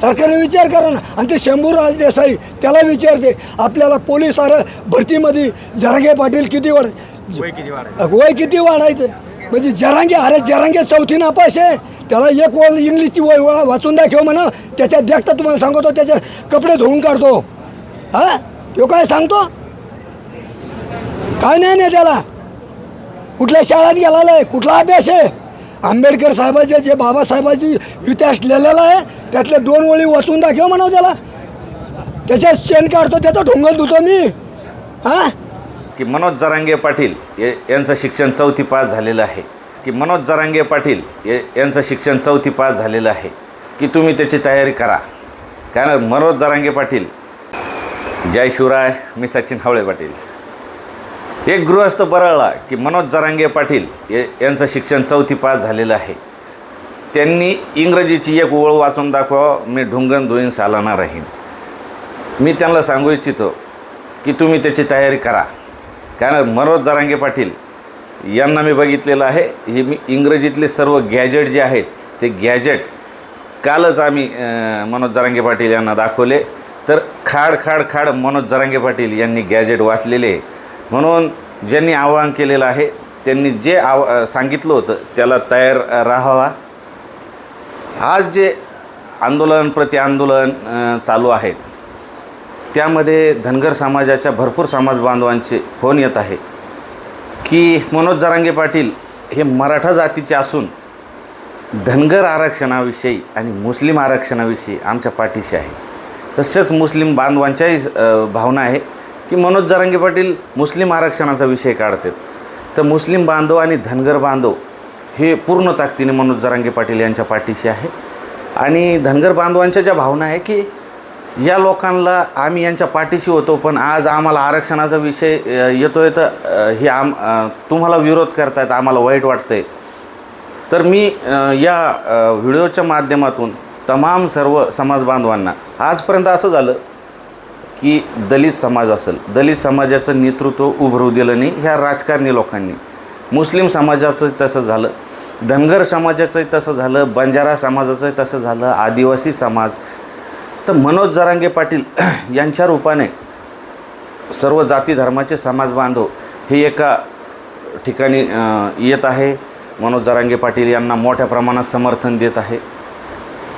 सरकारने विचार करा ना. आणि ते शंभूराज देसाई त्याला विचारते आपल्याला पोलीस आर भरतीमध्ये जरांगे पाटील किती वाढ वय किती वाढायचं? वय किती वाढायचं? म्हणजे जरांगे अरे जरांगे चौथी नापास आहे. त्याला एक वळ इंग्लिशची वय वळा वाचून दाखव म्हणा त्याच्यात देखता तुम्हाला सांगतो त्याचे कपडे धुवून काढतो. हा? तो काय सांगतो? काय नाही नाही त्याला. कुठल्या शाळेत आहे कुठला अभ्यास आहे? आंबेडकर साहेबाचे जे बाबासाहेबाची इतिहास लिहिलेला आहे त्यातले दोन ओळी वाचून दाखव म्हणाव त्याला. त्याच्यात शेण काढतो त्याचा ढोंगल धुतो मी. हां? की मनोज जरांगे पाटील ये यांचं शिक्षण चौथी पास झालेलं आहे. की मनोज जरांगे पाटील ये यांचं शिक्षण चौथी पास झालेलं आहे. की तुम्ही त्याची तयारी करा. कारण मनोज जरांगे पाटील. जय शिवराय मी सचिन हावळे पाटील. एक गृहस्थ बरळला की मनोज जरांगे पाटील ये यांचं शिक्षण चौथी पास झालेलं आहे. त्यांनी इंग्रजीची एक ओळ वाचून दाखवा मी ढुंगण धुईन सालाना राहीन. मी त्यांना सांगू इच्छितो की तुम्ही त्याची तयारी करा. कारण मनोज जरांगे पाटील यांना मी बघितलेलं आहे हे मी इंग्रजीतले सर्व गॅजेट जे आहेत ते गॅजेट कालच आम्ही मनोज जरांगे पाटील यांना दाखवले. तर खाड खाड खाड मनोज जरांगे पाटील यांनी गॅजेट वाचलेले. आहे. म्हणून ज्यांनी आवाहन केलेलं आहे त्यांनी जे आव सांगितलं होतं त्याला तयार राहावा. आज जे आंदोलन प्रति आंदोलन चालू आहेत त्यामध्ये धनगर समाजाच्या भरपूर समाज बांधवांचे फोन येत आहे की मनोज जरांगे पाटील हे मराठा जातीचे असून धनगर आरक्षणाविषयी आणि मुस्लिम आरक्षणाविषयी आमच्या पाठीशी आहे. तसेच मुस्लिम बांधवांच्याही भावना आहे. की मनोज जरांगे पाटील मुस्लिम आरक्षणाचा विषय काढतात. तर मुस्लिम बांधव आणि धनगर बांधव हे पूर्ण ताकदीने मनोज जरांगे पाटील यांच्या पाठीशी आहे. आणि धनगर बांधवांच्या ज्या भावना आहे की या लोकांना आम्ही यांच्या पाठीशी होतो पण आज आम्हाला आरक्षणाचा विषय येतो आहे तर हे आम तुम्हाला विरोध करतायत आम्हाला वाईट वाटतंय. तर मी या व्हिडिओच्या माध्यमातून तमाम सर्व समाज बांधवांना आजपर्यंत असं झालं की दलित समाज असेल दलित समाजाचं नेतृत्व उभरू दिलं नाही ह्या राजकारणी लोकांनी. मुस्लिम समाजाचं तसं झालं धनगर समाजाचंही तसं झालं बंजारा समाजाचंही तसं झालं आदिवासी समाज. तर मनोज जरांगे पाटील यांच्या रूपाने सर्व जाती धर्माचे समाज बांधव हे एका ठिकाणी येत आहे. मनोज जरांगे पाटील यांना मोठ्या प्रमाणात समर्थन देत आहे.